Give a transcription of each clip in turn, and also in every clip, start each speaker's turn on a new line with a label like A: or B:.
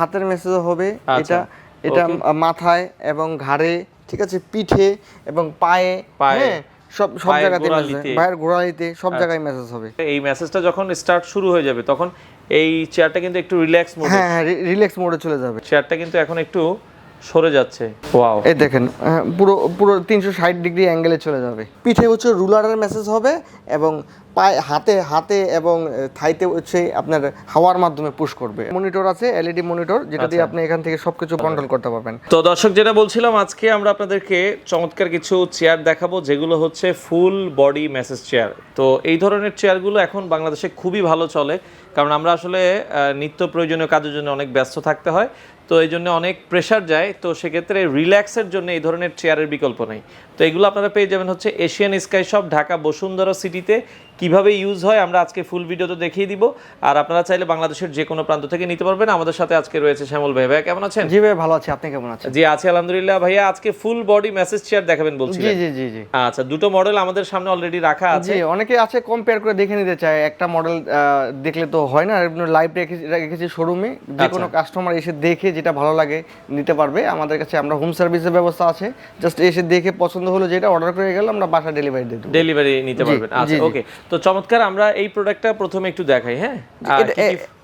A: হাতের মেসেজ হবে
B: আচ্ছা,
A: এটা এটা মাথায় এবং ঘাড়ে ঠিক আছে? পিঠে এবং পায়ে
B: পায়ে,
A: হ্যাঁ? সব সব জায়গাতে।
B: আচ্ছা।
A: পায়ের গোড়ালিতে সব জায়গায় মেসেজ হবে।
B: এই মেসেজটা যখন স্টার্ট শুরু হয়ে যাবে তখন এই চেয়ারটা কিন্তু একটু রিল্যাক্স মোড
A: হ্যাঁ রিল্যাক্স মোডে চলে যাবে।
B: চেয়ারটা কিন্তু এখন একটু সরে যাচ্ছে। ওয়াও
A: এই দেখেন হ্যাঁ, পুরো পুরো তিনশো ষাট ডিগ্রি অ্যাঙ্গেলে চলে যাবে। পিঠে হচ্ছে রুলারের মেসেজ হবে এবং পায়ে হাতে হাতে এবং থাইতে হচ্ছে আপনার হাওয়ার মাধ্যমে পুশ করবে। মনিটর আছে এলইডি মনিটর যেটা দিয়ে
B: আচ্ছা।
A: আপনি এখান থেকে সবকিছু কন্ট্রোল করতে পারবেন।
B: তো দর্শক যেটা বলছিলাম আজকে আমরা আপনাদেরকে চমৎকার কিছু চেয়ার দেখাবো যেগুলো হচ্ছে ফুল বডি মেসেজ চেয়ার তো এই ধরনের চেয়ারগুলো এখন বাংলাদেশে খুবই ভালো চলে কারণ আমরা আসলে নিত্য প্রয়োজনীয় কাজের জন্য অনেক ব্যস্ত থাকতে হয়। তো এই জন্য অনেক প্রেশার যায়। তো সেক্ষেত্রে রিল্যাক্সের জন্য এই ধরনের চেয়ারের বিকল্প নেই। তো এগুলো আপনারা পেয়ে যাবেন হচ্ছে Asian sky shop Dhaka Bashundhara সিটিতে কীভাবে ইউজ হয় আমরা আজকে ফুল ভিডিওতে দেখিয়ে দিব। আর আপনারা চাইলে বাংলাদেশের যে কোনো প্রান্ত থেকে নিতে পারবেন। আমাদের সাথে আজকে রয়েছে শ্যামল ভাই। ভাইয়া কেমন আছেন?
A: জি ভাই ভালো আছে। আপনি কেমন আছেন?
B: জি আছি আলহামদুলিল্লাহ। ভাইয়া আজকে ফুল বডি মেসেজ চেয়ার দেখাবেন
A: জি
B: বলছিলেন।
A: জি জি জি
B: আচ্ছা দুটো মডেল আমাদের সামনে অলরেডি রাখা আছে।
A: জি অনেকে আছে কম্পেয়ার করে দেখে নিতে চায়। একটা মডেল দেখলে তো হয় না। লাইভ রেখেছি শোরুমে যে কোনো কাস্টমার এসে দেখে যেটা ভালো লাগে নিতে পারবে। আমাদের কাছে আমরা হোম সার্ভিসের ব্যবস্থা আছে। জাস্ট এসে দেখে পছন্দ হলো যেটা অর্ডার করে গেলে আমরা বাসা ডেলিভারি দিয়ে দেবো।
B: ডেলিভারি নিতে পারবেন। আচ্ছা ওকে তো চমৎকার আমরা এই প্রোডাক্টটা প্রথমে একটু দেখাই হ্যাঁ?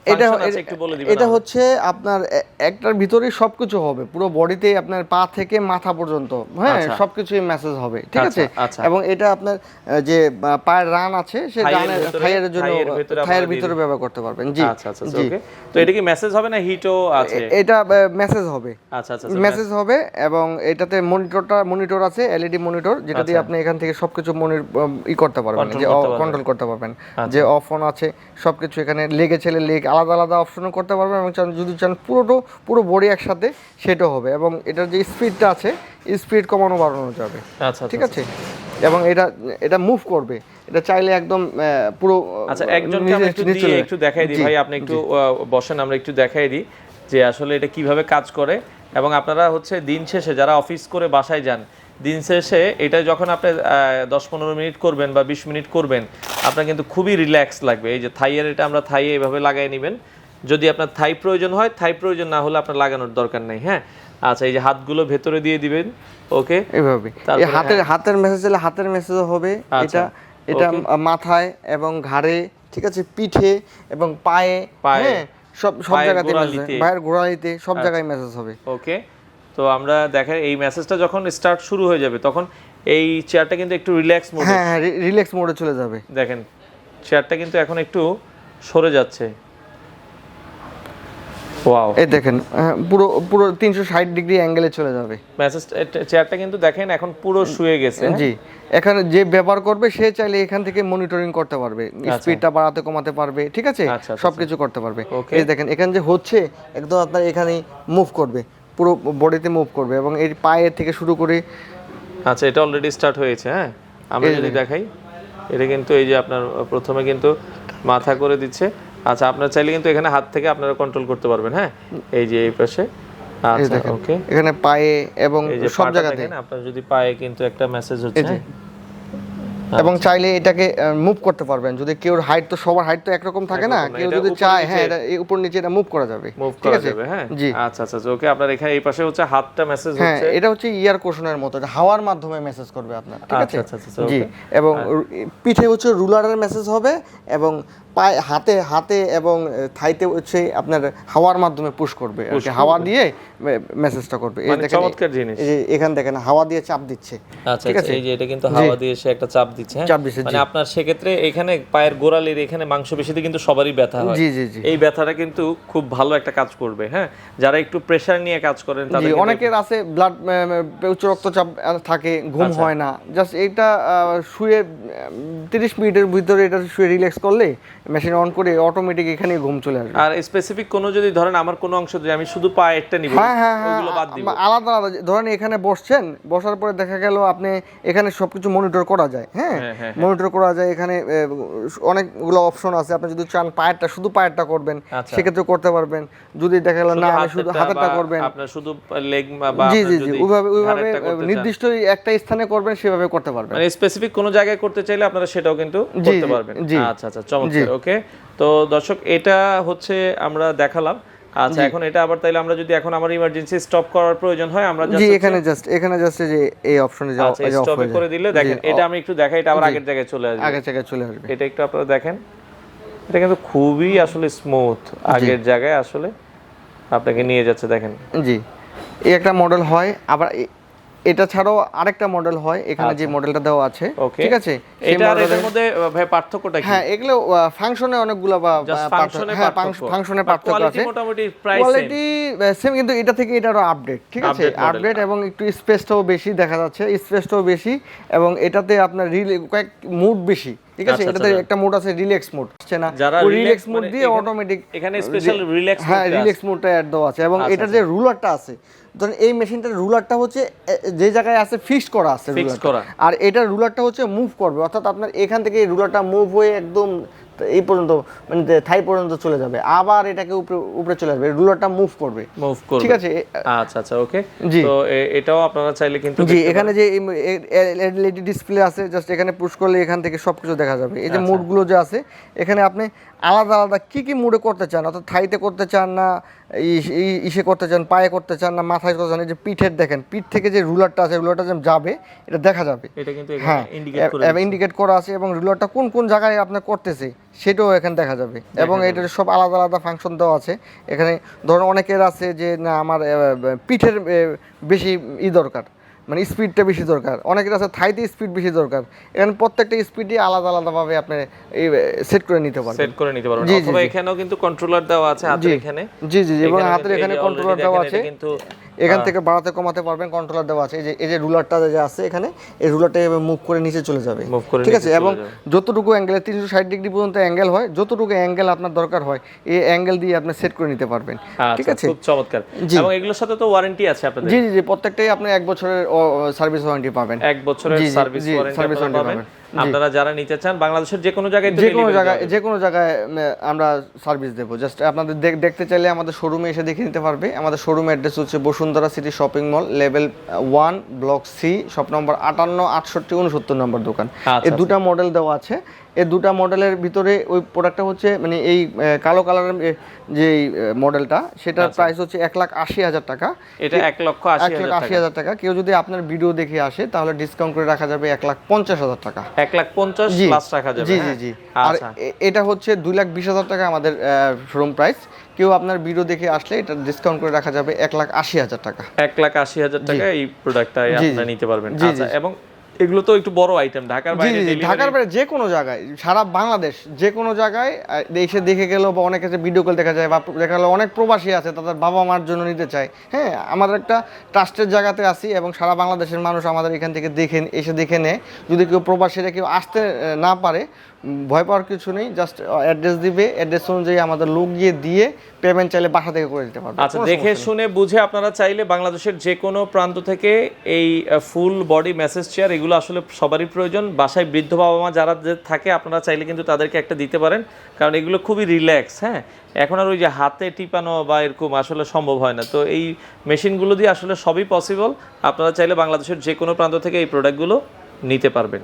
A: এটা-
B: একটু বলে দিবেন
A: এটা হচ্ছে আপনার একটার ভিতরে সবকিছু হবে। পুরো বডিতে আপনার পা থেকে মাথা পর্যন্ত হ্যাঁ
B: আচ্ছা।
A: সবকিছুই মেসেজ হবে ঠিক
B: আচ্ছা,
A: আছে?
B: আচ্ছা।
A: এবং এটা আপনার যে পায়ের রান আছে সে রানের থাইয়ের জন্য
B: থাইয়ের ভেতরে
A: ব্যবহার করতে পারবেন জি
B: আচ্ছা আচ্ছা ওকে তো এটা কি মেসেজ হবে না হিটও আছে?
A: এটা মেসেজ হবে।
B: আচ্ছা আচ্ছা
A: মেসেজ হবে এবং এটাতে মনিটরটা মনিটর আছে এলইডি মনিটর যেটা দিয়ে আপনি এখান থেকে সবকিছু মনি ই করতে পারবেন যে কন্ট্রোল করতে পারবেন। যে অফ অন আছে সবকিছু এখানে লেগে ছেলে লেগ আলাদা আলাদা অপশনও করতে পারবেন এবং চান- যদি চান পুরোটো পুরো বডি একসাথে সেটাও হবে এবং এটার যে স্পিডটা আছে স্পিড কমানো বাড়ানো যাবে।
B: আচ্ছা
A: ঠিক আছে? এবং এটা এটা মুভ করবে। এটা চাইলে একদম পুরো
B: আচ্ছা একজনকে আমরা একটু দিয়ে একটু দেখাই দিই ভাই আপনি একটু বসেন আমরা একটু দেখাই দিই যে আসলে এটা কীভাবে কাজ করে। এবং আপনারা হচ্ছে দিন শেষে যারা অফিস করে বাসায় যান দিন শেষে এটা যখন আপনি দশ পনেরো মিনিট করবেন বা বিশ মিনিট করবেন আপনার কিন্তু খুবই রিল্যাক্স লাগবে। এই যে থাইয়ের এটা আমরা থাইয়ে এভাবে লাগাই নেবেন। যদি আপনার থাই প্রয়োজন হয় থাই প্রয়োজন না হলে আপনার লাগানোর দরকার নেই হ্যাঁ? আচ্ছা এই যে হাতগুলো ভেতরে দিয়ে দিবেন ওকে? তারপরে
A: এই হাতের হাতের মেসেজ হলে হাতের মেসেজও হবে।
B: আচ্ছা,
A: এটা এটা মাথায় এবং ঘাড়ে ঠিক আছে? পিঠে এবং পায়ে
B: পায়ে,
A: হ্যাঁ? সব সব জায়গাতে।
B: আচ্ছা।
A: পায়ের গোড়ালিতে। সব জায়গায় মেসেজ হবে।
B: ওকে। তো আমরা দেখেন এই মেসেজটা যখন স্টার্ট শুরু হয়ে যাবে তখন এই চেয়ারটা কিন্তু একটু রিল্যাক্স মোডে
A: হ্যাঁ রিল্যাক্স মোডে চলে যাবে।
B: দেখেন চেয়ারটা কিন্তু এখন একটু সরে যাচ্ছে। ওয়াও
A: এই দেখেন হ্যাঁ, পুরো পুরো তিনশো ষাট ডিগ্রি অ্যাঙ্গেলে চলে যাবে।
B: মেসেজ চেয়ারটা কিন্তু দেখেন এখন পুরো শুয়ে গেছে হ্যাঁ?
A: জি এখানে যে ব্যবহার করবে সে চাইলে এখান থেকে মনিটরিং করতে পারবে। স্পিডটা বাড়াতে কমাতে পারবে ঠিক আছে?
B: আচ্ছা, আচ্ছা,
A: সবকিছু করতে পারবে. এই দেখেন এখানে যে হচ্ছে একদম আপনার এখানে মুভ করবে। পুরো বডিতে মুভ করবে এবং এর পায়ের থেকে শুরু করে
B: আচ্ছা এটা অলরেডি স্টার্ট হয়েছে হ্যাঁ? আমরা যদি দেখাই এটা কিন্তু এই যে আপনার প্রথমে কিন্তু মাথা করে দিচ্ছে। আচ্ছা আপনার চাইলে কিন্তু এখানে হাত থেকে আপনারা কন্ট্রোল করতে পারবেন হ্যাঁ? এই যে এই পাশে। আচ্ছা ওকে
A: এখানে পায়ে এবং সব
B: জায়গায়
A: জায়গাতে।
B: দেখেন আপনার যদি পায়ে কিন্তু একটা মেসেজ হচ্ছে?
A: এবং চাইলে এটাকে মুভ করতে পারবেন। যদি কেউ হাইট তো সবার হাইট তো একরকম থাকে না কেউ যদি চায় হ্যাঁ এটা এই উপর নিচে এটা মুভ করা যাবে।
B: মুভ
A: ঠিক
B: করা
A: আছে?
B: যাবে হ্যাঁ?
A: জি।
B: আচ্ছা আচ্ছা ওকে আপনার এখানে এই পাশে হচ্ছে হাতটা মেসেজ হচ্ছে।
A: হ্যাঁ এটা হচ্ছে ইয়ার কোশনের মতো এটা হাওয়ার মাধ্যমে মেসেজ করবে আপনার ঠিক আছে?
B: আচ্ছা, আচ্ছা, আচ্ছা,
A: জি এবং পিঠে হচ্ছে রুলারের মেসেজ হবে এবং পায়ে হাতে হাতে এবং থাইতে হচ্ছে আপনার হাওয়ার মাধ্যমে পুশ করবে। হাওয়া দিয়ে মেসেজটা করবে। এই
B: মানে
A: দেখেন
B: চমৎকার জিনিস।
A: এই দেখেন হাওয়া দিয়ে চাপ দিচ্ছে।
B: আচ্ছা আচ্ছা এই যে এটা কিন্তু হাওয়া দিয়ে এসে একটা চাপ দিচ্ছে হ্যাঁ?
A: চাপ দিচ্ছে,
B: মানে আপনার সেক্ষেত্রে এখানে পায়ের গোড়ালির এখানে মাংসপেশিতে কিন্তু সবারই ব্যথা হয়।
A: জি জি জি।
B: এই ব্যথাটা কিন্তু খুব ভালো একটা কাজ করবে হ্যাঁ? যারা একটু প্রেসার নিয়ে কাজ করেন তাদের
A: অনেকের আছে ব্লাড উচ্চ রক্তচাপ থাকে ঘুম
B: আচ্ছা।
A: হয় না। জাস্ট এটা শুয়ে তিরিশ মিনিটের ভিতরে এটা শুয়ে রিল্যাক্স করলে মেশিন অন করে অটোমেটিক এখানে ঘুম চলে আসবে।
B: আর স্পেসিফিক কোনো যদি ধরেন আমার কোনো অংশ যদি আমি শুধু পায়েরটা নিব
A: হ্যাঁ হ্যাঁ হ্যাঁ
B: ওগুলো বাদ দিব।
A: আলাদা আলাদা। ধরেন এখানে বসছেন বসার পরে দেখা গেল আপনি এখানে সবকিছু মনিটর করা যায় হ্যাঁ?
B: হ্যাঁ, হ্যাঁ,
A: মনিটর করা যায় এখানে অনেকগুলো অপশন আছে। আপনি যদি চান পায়েরটা শুধু পায়েরটা করবেন
B: আচ্ছা।
A: সেক্ষেত্রে করতে পারবেন। যদি দেখা গেল না আমি শুধু
B: হাতেরটা
A: করবেন।
B: আপনার শুধু লেগ বা
A: জি জি জি ওইভাবে ওইভাবে। নির্দিষ্ট একটা স্থানে করবেন সেভাবে করতে পারবেন।
B: মানে স্পেসিফিক কোনো জায়গায় করতে চাইলে আপনারা সেটাও কিন্তু করতে পারবেন।
A: জি।
B: আচ্ছা আচ্ছা চমৎকার। ওকে তো দর্শক এটা হচ্ছে আমরা দেখালাম। আচ্ছা এখন এটা আবার তাইলে আমরা যদি এখন আমার ইমার্জেন্সি স্টপ করার প্রয়োজন হয় আমরা
A: জি এখানে জাস্ট এখানে জাস্ট যে এই অপশনে যাও
B: আচ্ছা
A: এই
B: স্টপে করে দিলে দেখেন এটা আমি একটু দেখাই এটা আবার আগের জায়গায় চলে আসবে।
A: আগের জায়গায় চলে আসবে।
B: এটা একটু আপনারা দেখেন। এটা কিন্তু খুবই আসলে স্মুথ আগের জায়গায় আসলে। আপনাকে নিয়ে যাচ্ছে দেখেন।
A: জি। এই একটা মডেল হয় আবার এটা ছাড়াও আরেকটা মডেল হয় এখানে যে মডেলটা দেওয়া আছে ঠিক আছে?
B: এটা আর এটার মধ্যে ভাই পার্থক্যটা কি?
A: হ্যাঁ এগুলো ফাংশনে অনেকগুলো বা পার্থক্য-
B: ফাংশনে
A: হ্যাঁ
B: পার্থক্য।
A: ফাংশনে আছে।
B: মোটামুটি প্রাইস
A: কোয়ালিটি সেম কিন্তু এটা থেকে এটা আরও আপডেট ঠিক আছে? আপডেট এবং একটু স্পেসটাও বেশি দেখা যাচ্ছে স্পেসটাও বেশি এবং এটাতে আপনার রিল কয়েক মুড বেশি। ঠিক আছে?
B: আচ্ছা,
A: এটাতে
B: আচ্ছা।
A: একটা মোড আছে রিল্যাক্স মোড আসছে না?
B: যারা
A: রিল্যাক্স মোড
B: মানে
A: দিয়ে অটোমেটিক
B: এখানে স্পেশাল রিল্যাক্স
A: হ্যাঁ রিল্যাক্স মোডটা অ্যাড দেওয়া আছে। এবং
B: এটা
A: এটার যে রুলারটা আছে ধরেন এই মেশিনটার রুলারটা হচ্ছে যে জায়গায় আছে ফিক্স করা আছে। আর এটার রুলারটা হচ্ছে মুভ করবে। অর্থাৎ আপনার এখান থেকে রুলারটা মুভ হয়ে একদম এই পর্যন্ত মানে থাই পর্যন্ত চলে যাবে। আবার এটাকে উপরে উপরে চলে আসবে। রুলারটা মুভ করবে।
B: মুভ করবে।
A: ঠিক আছে?
B: আচ্ছা আচ্ছা ওকে
A: জি।
B: তো এটাও আপনারা চাইলে কিন্তু
A: জি এখানে যে এলইডি ডিসপ্লে আছে জাস্ট এখানে পুশ করলে এখান থেকে সবকিছু দেখা যাবে। এই যে
B: আচ্ছা।
A: মোডগুলো যে আছে এখানে আপনি আলাদা আলাদা কি কি মুডে করতে চান? অর্থাৎ থাইতে করতে চান না ইসে করতে চান পায়ে করতে চান না মাথায় করতে চান এই যে পিঠের দেখেন পিঠ থেকে যে রুলারটা আছে রুলারটা যে যাবে এটা দেখা যাবে।
B: এটা কিন্তু
A: হ্যাঁ
B: ইন্ডিকেট করে দিচ্ছে।
A: ইন্ডিকেট করা আছে এবং রুলারটা কোন কোন জায়গায় আপনার করতেছে সেটাও এখানে দেখা যাবে। এবং এটার সব আলাদা আলাদা ফাংশন দেওয়া আছে। এখানে ধরুন অনেকের আছে যে না আমার পিঠের বেশি ই দরকার। মানে স্পিডটা বেশি দরকার। অনেকের আছে থাইতে স্পিড বেশি দরকার। এখানে প্রত্যেকটা স্পিডই আলাদা আলাদাভাবে আপনি এই সেট করে নিতে পারবেন।
B: সেট করে নিতে পারবেন।
A: জি, জি,
B: অথবা এখানেও কিন্তু কন্ট্রোলার দেওয়া আছে হাতের এখানে।
A: জি জি জি, এবং হাতের এখানে কন্ট্রোলার দেওয়া আছে।
B: কিন্তু
A: এখান থেকে বাড়াতে কমাতে পারবেন কন্ট্রোলার দেওয়া আছে। এই যে এই যে রুলারটা যে আছে এখানে এই রুলারটা এভাবে মুভ করে নিচে চলে যাবে। ঠিক আছে? এবং। যতটুকু অ্যাঙ্গেলে তিনশো ষাট ডিগ্রি পর্যন্ত অ্যাঙ্গেল হয় যতটুকু অ্যাঙ্গেল আপনার দরকার হয় এই অ্যাঙ্গেল দিয়ে আপনি সেট করে নিতে পারবেন। ঠিক
B: আচ্ছা
A: আছে?
B: খুব চমৎকার। এবং এগুলোর সাথে তো ওয়ারেন্টি আছে আপনাদের।
A: জি জি জি প্রত্যেকটাই আপনি এক বছরের সার্ভিস ওয়ারেন্টি পাবেন।
B: এক বছরের সার্ভিস ওয়ারেন্টি পাবেন। আপনারা যারা নিতে চান বাংলাদেশের যে কোনো জায়গায়
A: যে কোনো জায়গায় যে কোনো জায়গায় আমরা সার্ভিস দেবো। জাস্ট আপনাদের দেখ- দেখতে চাইলে আমাদের শোরুমে এসে দেখে নিতে পারবে। আমাদের শোরুম অ্যাড্রেস হচ্ছে Bashundhara city shopping mall level one block C shop number আটান্ন আটষট্টি উনসত্তর নম্বর দোকান।
B: আচ্ছা,
A: এই দুটা মডেল দেওয়া আছে। এই দুটা মডেলের ভিতরে ওই প্রোডাক্টটা হচ্ছে মানে এই কালো কালারের যে মডেলটা সেটার প্রাইস হচ্ছে এক লাখ আশি হাজার টাকা।
B: এটা এক লক্ষ
A: এক লাখ আশি হাজার টাকা। কেউ যদি আপনার ভিডিও দেখে আসে তাহলে ডিসকাউন্ট করে রাখা যাবে এক লাখ পঞ্চাশ হাজার টাকা।
B: এক লাখ পঞ্চাশ
A: জি।
B: প্লাস রাখা যাবে
A: জি জি
B: হ্যাঁ?
A: জি আর
B: আচ্ছা।
A: এটা হচ্ছে দুই লাখ বিশ হাজার টাকা আমাদের শোরুম প্রাইস কেউ আপনার ভিডিও দেখে আসলে এটা ডিসকাউন্ট করে রাখা যাবে এক লাখ আশি হাজার টাকা।
B: এক লাখ আশি হাজার টাকা এই প্রোডাক্টটা
A: জি,
B: আপনারা
A: জি।
B: নিতে পারবেন।
A: জি,
B: আচ্ছা
A: জি।
B: এবং এগুলো তো একটু বড় আইটেম ঢাকার বাইরে
A: ঢাকার বাইরে যে কোনো জায়গায় সারা বাংলাদেশ যে কোনো জায়গায় দেশে এসে দেখে গেল বা অনেক কাছে ভিডিও কল দেখা যায় বা দেখা গেলো অনেক প্রবাসী আছে তাদের বাবা মার জন্য নিতে চায়। হ্যাঁ আমাদের একটা ট্রাস্টের জায়গাতে আসি এবং সারা বাংলাদেশের মানুষ আমাদের এখান থেকে দেখে এসে দেখে নেয়। যদি কেউ প্রবাসীরা কেউ আসতে না পারে ভয় পাওয়ার কিছু নেই জাস্ট অ্যাড্রেস দিবে অ্যাড্রেস অনুযায়ী আমাদের লোক গিয়ে দিয়ে পেমেন্ট চাইলে বাসা থেকে করে দিতে পারবে।
B: আচ্ছা দেখে শুনে বুঝে আপনারা চাইলে বাংলাদেশের যে কোনো প্রান্ত থেকে এই ফুল বডি মেসেজ চেয়ার এগুলো আসলে সবারই প্রয়োজন। বাসায় বৃদ্ধ বাবা মা যারা যে থাকে আপনারা চাইলে কিন্তু তাদেরকে একটা দিতে পারেন কারণ এগুলো খুবই রিল্যাক্স হ্যাঁ? এখন আর ওই যে হাতে টিপানো বা এরকম আসলে সম্ভব হয় না। তো এই মেশিনগুলো দিয়ে আসলে সবই পসিবল আপনারা চাইলে বাংলাদেশের যে কোনো প্রান্ত থেকে এই প্রোডাক্টগুলো নিতে পারবেন।